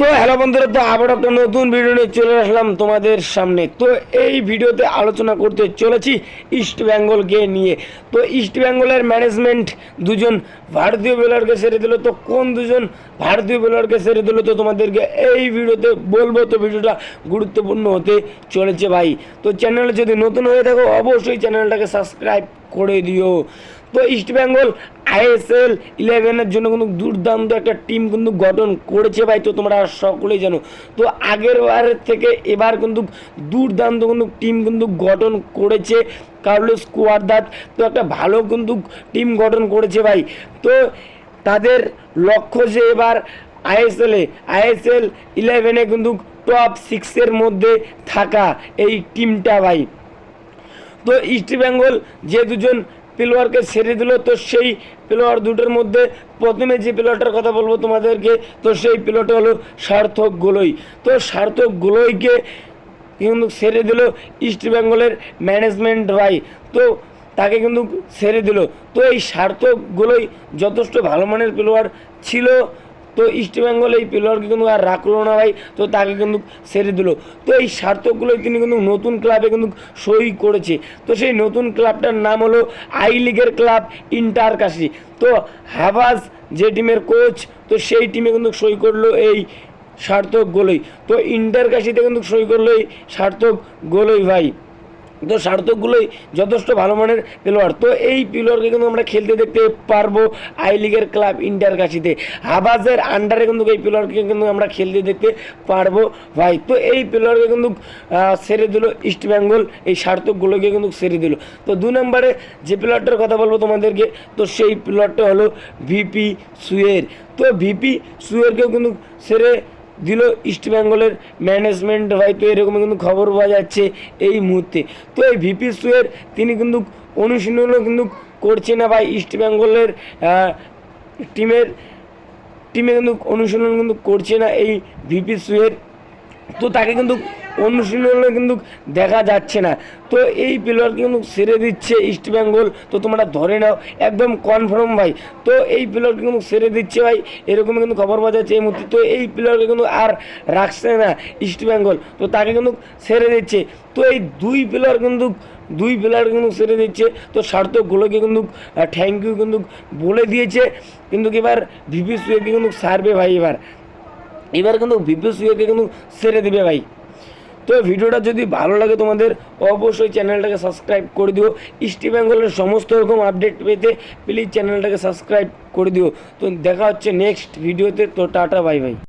তো হ্যালো বন্ধুরা, তো আবার একটা নতুন ভিডিও নিয়ে চলে আসলাম তোমাদের সামনে। তো এই ভিডিওতে আলোচনা করতে চলেছি ইস্ট বেঙ্গলকে নিয়ে। তো ইস্ট বেঙ্গলের ম্যানেজমেন্ট দুজন ভারতীয় বোলারকে সেরে দিল। তো কোন দুজন ভারতীয় বোলারকে সেরে দিল তো তোমাদেরকে এই ভিডিওতে বলব। তো ভিডিওটা গুরুত্বপূর্ণ হতে চলেছে ভাই। তো চ্যানেলে যদি নতুন হয়ে থাকো, অবশ্যই চ্যানেলটাকে সাবস্ক্রাইব করে দিও। তো ইস্ট বেঙ্গল আইএসএল ইলেভেনের জন্য কিন্তু দুর্দান্ত একটা টিম কিন্তু গঠন করেছে ভাই, তো তোমরা সকলেই জানো। তো আগের বারের থেকে এবার কিন্তু দুর্দান্ত কিন্তু টিম কিন্তু গঠন করেছে কার্লোস কুয়ারদাত তো একটা ভালো কিন্তু টিম গঠন করেছে ভাই। তো তাদের লক্ষ্য যে এবার আইএসএলে আইএসএল ইলেভেনে কিন্তু টপ সিক্সের মধ্যে থাকা এই টিমটা ভাই। তো ইস্ট বেঙ্গল যে দুজন প্লেয়ারকে ছেড়ে দিল, তো সেই প্লেয়ার দুটোর মধ্যে প্রথমে যে প্লেয়ারটার কথা বলব তোমাদেরকে, তো সেই প্লেয়ারটা হলো সার্থক গোলই। তো সার্থক গোলইকে কিন্তু ছেড়ে দিল ইস্ট বেঙ্গলের ম্যানেজমেন্ট ভাই। তো তাকে কিন্তু ছেড়ে দিল। তো এই সার্থকগুলোই যথেষ্ট ভালো মানের প্লেয়ার ছিল। তো ইস্ট বেঙ্গল এই প্লেয়ারকে কিন্তু আর রাখল না ভাই। তো তাকে কিন্তু ছেড়ে দিল। তো এই সার্থকগুলোই তিনি কিন্তু নতুন ক্লাবে কিন্তু সই করেছে। তো সেই নতুন ক্লাবটার নাম হলো আই লিগের ক্লাব ইন্টার কাশি তো হাভাজ যে টিমের কোচ তো সেই টিমে কিন্তু সই করল এই সার্থক গোলই। তো ইন্টার কাশিতে কিন্তু সই করল এই সার্থক গোলই ভাই। তো সার্থকগুলোই যথেষ্ট ভালো মানের প্লেয়ার তো এই প্লেয়ারকে কিন্তু আমরা খেলতে দেখতে পারব আই লিগের ক্লাব ইন্টার কাছিতে হাবাজের আন্ডারে কিন্তু এই প্লেয়ারকে কিন্তু আমরা খেলতে দেখতে পারব ভাই। তো এই প্লেয়ারকে কিন্তু সেরে দিল ইস্ট বেঙ্গল এই সার্থকগুলোকে কিন্তু সেরে দিল। তো দু নম্বরে যে প্লেয়ারটার কথা বলব তোমাদেরকে, তো সেই প্লেয়ারটা হলো ভিপি সুয়ের তো ভিপি সুয়েরকেও কিন্তু ছেড়ে দিল ইস্টবেঙ্গলের ম্যানেজমেন্ট হয়তো এরকম কিন্তু খবর পাওয়া যাচ্ছে এই মুহূর্তে। তো এই ভিপি সুয়ের তিনি কিন্তু অনুশীলনও কিন্তু করছে না বা ইস্টবেঙ্গলের টিমের টিমে কিন্তু অনুশীলন কিন্তু করছে না এই ভিপি সুয়ের তো তাকে কিন্তু অনুশীলনে কিন্তু দেখা যাচ্ছে না। তো এই প্লেয়ারকে কিন্তু ছেড়ে দিচ্ছে ইস্ট বেঙ্গল তো তোমরা ধরে নাও, একদম কনফার্ম ভাই। তো এই প্লেয়ারকে কিন্তু ছেড়ে দিচ্ছে ভাই এরকম কিন্তু খবর পাওয়া যাচ্ছে এই মুহূর্তে। তো এই প্লেয়ারকে কিন্তু আর রাখছে না ইস্ট বেঙ্গল তো তাকে কিন্তু ছেড়ে দিচ্ছে। তো এই দুই প্লেয়ার কিন্তু, দুই প্লেয়ার কিন্তু ছেড়ে দিচ্ছে। তো সার্থকগুলোকে কিন্তু থ্যাংক ইউ কিন্তু বলে দিয়েছে। কিন্তু এবার ভিপি সুয়েকে কিন্তু সারবে ভাই এবার। এবার কিন্তু ভিপি সুয়েকে কিন্তু সেরে দেবে ভাই। তো ভিডিওটা যদি ভালো লাগে তোমাদের, অবশ্যই চ্যানেলটাকে সাবস্ক্রাইব করে দিও। ইস্ট বেঙ্গলের সমস্ত রকম আপডেট পেতে প্লিজ চ্যানেলটাকে সাবস্ক্রাইব করে দিও। তো দেখা হচ্ছে নেক্সট ভিডিওতে তো। Tata bye bye